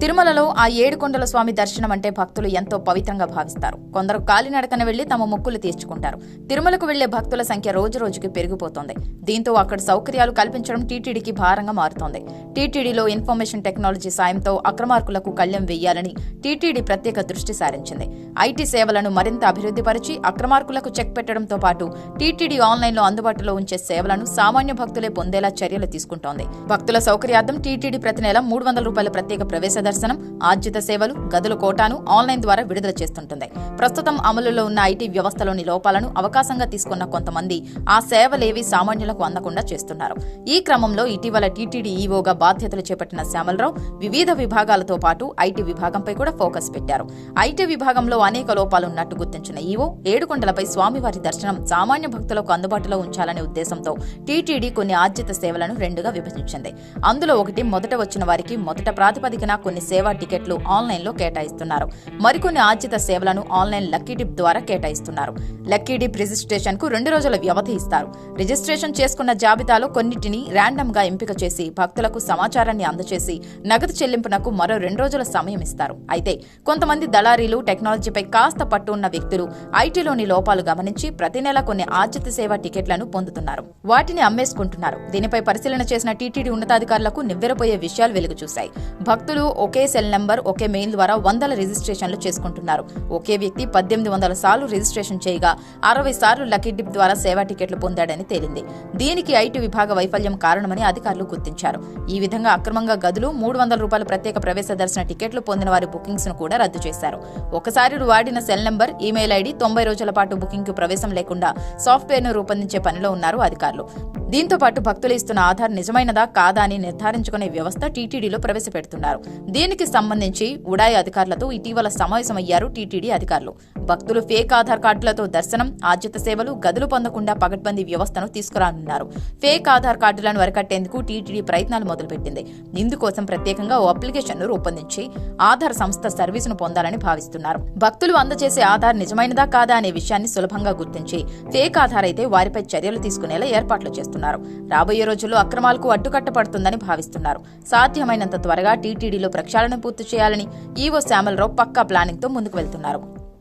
తిరుమలలో ఆ ఏడుకొండల స్వామి దర్శనం అంటే భక్తులు ఎంతో పవిత్రంగా భావిస్తారు. కొందరు కాలినడకన వెళ్ళి తమ మొక్కులు తీర్చుకుంటారు. తిరుమలకు వెళ్ళే భక్తుల సంఖ్య రోజు రోజుకి పెరిగిపోతోంది. దీంతో అక్కడ సౌకర్యాలు కల్పించడం టీటీడీకి భారంగా మారుతోంది. టీటీడీలో ఇన్ఫర్మేషన్ టెక్నాలజీ సాయంతో అక్రమార్కులకు కళ్యం వెయ్యాలని టీటీడీ ప్రత్యేక దృష్టి సారించింది. ఐటీ సేవలను మరింత అభివృద్ధిపరిచి అక్రమార్కులకు చెక్ పెట్టడంతో పాటు టీటీడీ ఆన్లైన్లో అందుబాటులో ఉంచే సేవలను సామాన్య భక్తులే పొందేలా చర్యలు తీసుకుంటోంది. భక్తుల సౌకర్యార్థం టీటీడీ ప్రతి నెల మూడు వందల రూపాయల ప్రత్యేక ప్రవేశ దర్శనం ఆర్జిత సేవలు గదుల కోటాను ఆన్లైన్ ద్వారా విడుదల చేస్తుంటుంది. ప్రస్తుతం అమలులో ఉన్న ఐటీ వ్యవస్థలోని లోపాలను అవకాశంగా తీసుకున్న కొంతమంది ఆ సేవలేవి సామాన్యులకు అందకుండా చేస్తున్నారు. ఈ క్రమంలో ఇటీవల టీటీడీ ఈవోగా బాధ్యతలు చేపట్టిన శ్యామలరావు వివిధ విభాగాలతో పాటు ఐటీ విభాగంపై కూడా ఫోకస్ పెట్టారు. ఐటీ విభాగంలో అనేక లోపాలున్నట్టు గుర్తించిన ఈవో ఏడుకొండలపై స్వామివారి దర్శనం సామాన్య భక్తులకు అందుబాటులో ఉంచాలనే ఉద్దేశంతో టీటీడీ కొన్ని ఆర్జిత సేవలను రెండుగా విభజించింది. అందులో ఒకటి మొదట వచ్చిన వారికి మొదట ప్రాతిపదికన కొన్ని కొన్ని సేవా టికెట్లు ఆన్లైన్లో కేటాయిస్తున్నారు. మరికొన్ని ఆర్జిత సేవలను ఆన్లైన్ లక్కీ డిప్ ద్వారా కేటాయిస్తున్నారు. లక్కీ డిప్ రిజిస్ట్రేషన్కు రెండు రోజుల వ్యవధి ఇస్తారు. రిజిస్ట్రేషన్ చేసుకున్న జాబితాలో కొన్నిటిని ర్యాండమ్గా ఎంపిక చేసి భక్తులకు సమాచారాన్ని అందజేసి నగదు చెల్లింపునకు మరో రెండు రోజుల సమయం ఇస్తారు. అయితే కొంతమంది దళారీలు టెక్నాలజీపై కాస్త పట్టు ఉన్న వ్యక్తులు ఐటీలోని లోపాలు గమనించి ప్రతి నెల కొన్ని ఆర్జిత సేవా టికెట్లను పొందుతున్నారు. వాటిని అమ్మేసుకుంటున్నారు. దీనిపై పరిశీలన చేసిన టీటీడీ ఉన్నతాధికారులకు నివ్వెరపోయే విషయాలు వెలుగు చూశాయి భక్తులు ఒకే సెల్ నెంబర్ ఒకే మెయిల్ ద్వారా వందల రిజిస్ట్రేషన్లు చేసుకుంటున్నారు. ఒకే వ్యక్తి పద్దెనిమిది వందల సార్లు రిజిస్ట్రేషన్ చేయగా అరవై సార్లు లక్కీ డిప్ ద్వారా సేవా టికెట్లు పొందాడని తేలింది. దీనికి ఐటీ విభాగ వైఫల్యం కారణమని అధికారులు గుర్తించారు. ఈ విధంగా అక్రమంగా గదులు మూడు వందల రూపాయల ప్రత్యేక ప్రవేశ దర్శన టికెట్లు పొందిన వారి బుకింగ్స్ను కూడా రద్దు చేశారు. ఒకసారి వాడిన సెల్ నెంబర్ ఈమెయిల్ ఐడి తొంభై రోజుల పాటు బుకింగ్కు ప్రవేశం లేకుండా సాఫ్ట్వేర్ను రూపొందించే పనిలో ఉన్నారు అధికారులు. దీంతో పాటు భక్తులు ఇస్తున్న ఆధార్ నిజమైనదా కాదా అని నిర్ధారించుకునే వ్యవస్థ టీటీడీలో ప్రవేశపెడుతున్నారు. దీనికి సంబంధించి ఉడాయ్ అధికారులతో ఇటీవల సమావేశమయ్యారు టీటీడీ అధికారులు. భక్తులు ఫేక్ ఆధార్ కార్డులతో దర్శనం ఆద్యత సేవలు గదులు పొందకుండా పగడ్బందీ వ్యవస్థను తీసుకురానున్నారు. ఫేక్ ఆధార్ కార్డులను అరికట్టేందుకు టీటీడీ ప్రయత్నాలు మొదలుపెట్టింది. ఇందుకోసం ప్రత్యేకంగా ఓ అప్లికేషన్ను రూపొందించి ఆధార్ సంస్థ సర్వీసును పొందాలని భావిస్తున్నారు. భక్తులు అందజేసే ఆధార్ నిజమైనదా కాదా అనే విషయాన్ని సులభంగా గుర్తించి ఫేక్ ఆధార్ అయితే వారిపై చర్యలు తీసుకునేలా ఏర్పాట్లు చేస్తున్నారు. రాబోయే రోజుల్లో అక్రమాలకు అడ్డుకట్టపడుతుందని భావిస్తున్నారు. సాధ్యమైనంత త్వరగా టీటీడీలో లక్ష్యాలను పూర్తి చేయాలని ఈవో శ్యామలరావు పక్కా ప్లానింగ్తో ముందుకు వెళ్తున్నారు.